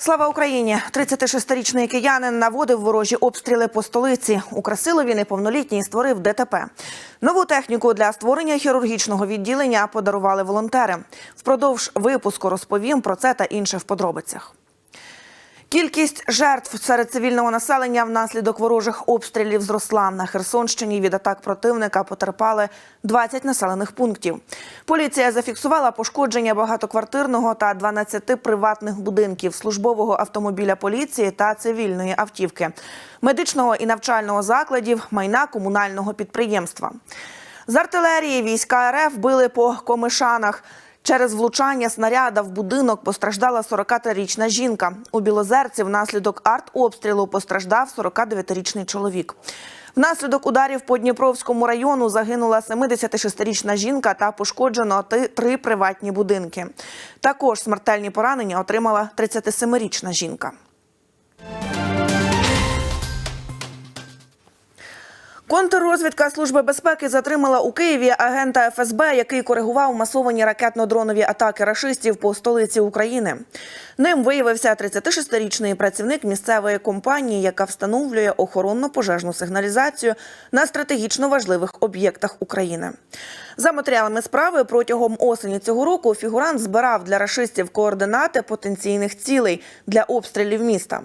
Слава Україні! 36-річний киянин наводив ворожі обстріли по столиці. У Красилові неповнолітній створив ДТП. Нову техніку для створення хірургічного відділення подарували волонтери. Впродовж випуску розповім про це та інше в подробицях. Кількість жертв серед цивільного населення внаслідок ворожих обстрілів зросла. На Херсонщині від атак противника потерпали 20 населених пунктів. Поліція зафіксувала пошкодження багатоквартирного та 12 приватних будинків, службового автомобіля поліції та цивільної автівки, медичного і навчального закладів, майна комунального підприємства. З артилерії війська РФ били по комишанах. Через влучання снаряда в будинок постраждала 43-річна жінка. У Білозерці внаслідок артобстрілу постраждав 49-річний чоловік. Внаслідок ударів по Дніпровському району загинула 76-річна жінка та пошкоджено три приватні будинки. Також смертельні поранення отримала 37-річна жінка. Контррозвідка Служби безпеки затримала у Києві агента ФСБ, який коригував масовані ракетно-дронові атаки рашистів по столиці України. Ним виявився 36-річний працівник місцевої компанії, яка встановлює охоронно-пожежну сигналізацію на стратегічно важливих об'єктах України. За матеріалами справи протягом осені цього року фігурант збирав для рашистів координати потенційних цілей для обстрілів міста.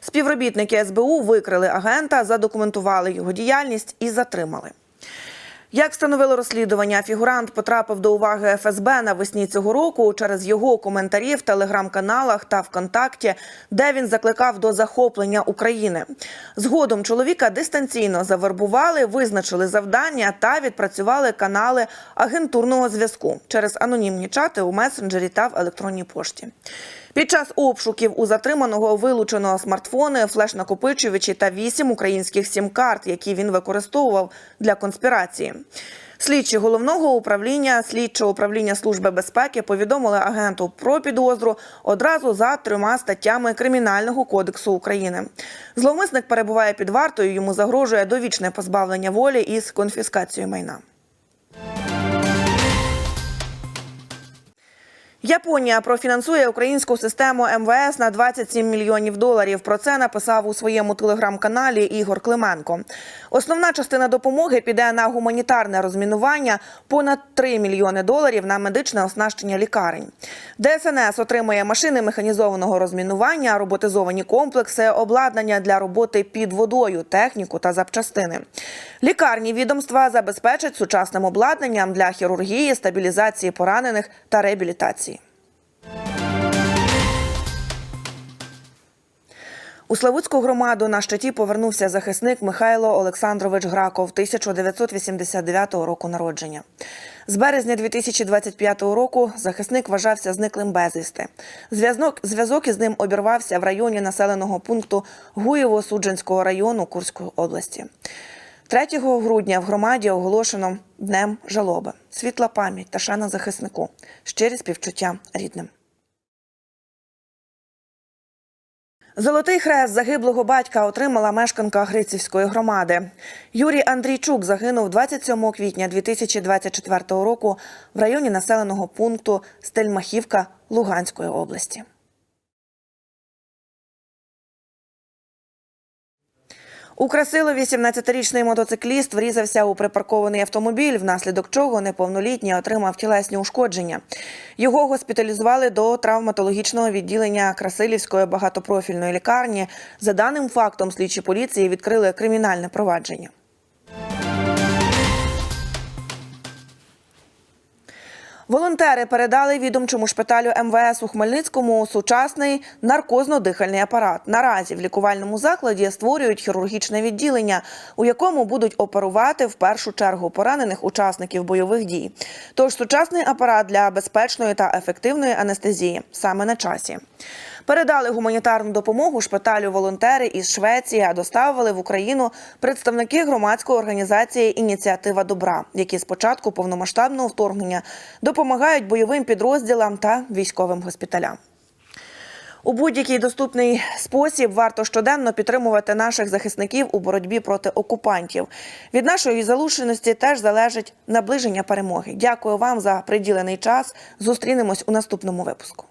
Співробітники СБУ викрили агента, задокументували його діяльність і затримали. Як встановило розслідування, фігурант потрапив до уваги ФСБ навесні цього року через його коментарі в телеграм-каналах та ВКонтакті, де він закликав до захоплення України. Згодом чоловіка дистанційно завербували, визначили завдання та відпрацювали канали агентурного зв'язку через анонімні чати у месенджері та в електронній пошті. Під час обшуків у затриманого вилучено смартфони, флеш-накопичувачі та вісім українських сім-карт, які він використовував для конспірації. Слідчі головного управління слідчого управління служби безпеки повідомили агенту про підозру одразу за трьома статтями Кримінального кодексу України. Зловмисник перебуває під вартою. Йому загрожує довічне позбавлення волі із конфіскацією майна. Японія профінансує українську систему МВС на 27 мільйонів доларів. Про це написав у своєму телеграм-каналі Ігор Клименко. Основна частина допомоги піде на гуманітарне розмінування, понад 3 мільйони доларів на медичне оснащення лікарень. ДСНС отримує машини механізованого розмінування, роботизовані комплекси, обладнання для роботи під водою, техніку та запчастини. Лікарні відомства забезпечать сучасним обладнанням для хірургії, стабілізації поранених та реабілітації. У Славутську громаду на щиті повернувся захисник Михайло Олександрович Граков 1989 року народження. З березня 2025 року захисник вважався зниклим безвісти. Зв'язок, зв'язок із ним обірвався в районі населеного пункту Гуєво-Судженського району Курської області. 3 грудня в громаді оголошено днем жалоби, світла пам'ять та шана захиснику, щирі співчуття рідним. Золотий хрест загиблого батька отримала мешканка Грицівської громади. Юрій Андрійчук загинув 27 квітня 2024 року в районі населеного пункту Стельмахівка Луганської області. У Красилові 17-річний мотоцикліст врізався у припаркований автомобіль, внаслідок чого неповнолітній отримав тілесні ушкодження. Його госпіталізували до травматологічного відділення Красилівської багатопрофільної лікарні. За даним фактом, слідчі поліції відкрили кримінальне провадження. Волонтери передали відомчому шпиталю МВС у Хмельницькому сучасний наркозно-дихальний апарат. Наразі в лікувальному закладі створюють хірургічне відділення, у якому будуть оперувати в першу чергу поранених учасників бойових дій. Тож сучасний апарат для безпечної та ефективної анестезії саме на часі. Передали гуманітарну допомогу шпиталю волонтери із Швеції, а доставили в Україну представники громадської організації Ініціатива добра, які з початку повномасштабного вторгнення допомагають бойовим підрозділам та військовим госпіталям. У будь-який доступний спосіб варто щоденно підтримувати наших захисників у боротьбі проти окупантів. Від нашої залученості теж залежить наближення перемоги. Дякую вам за приділений час. Зустрінемось у наступному випуску.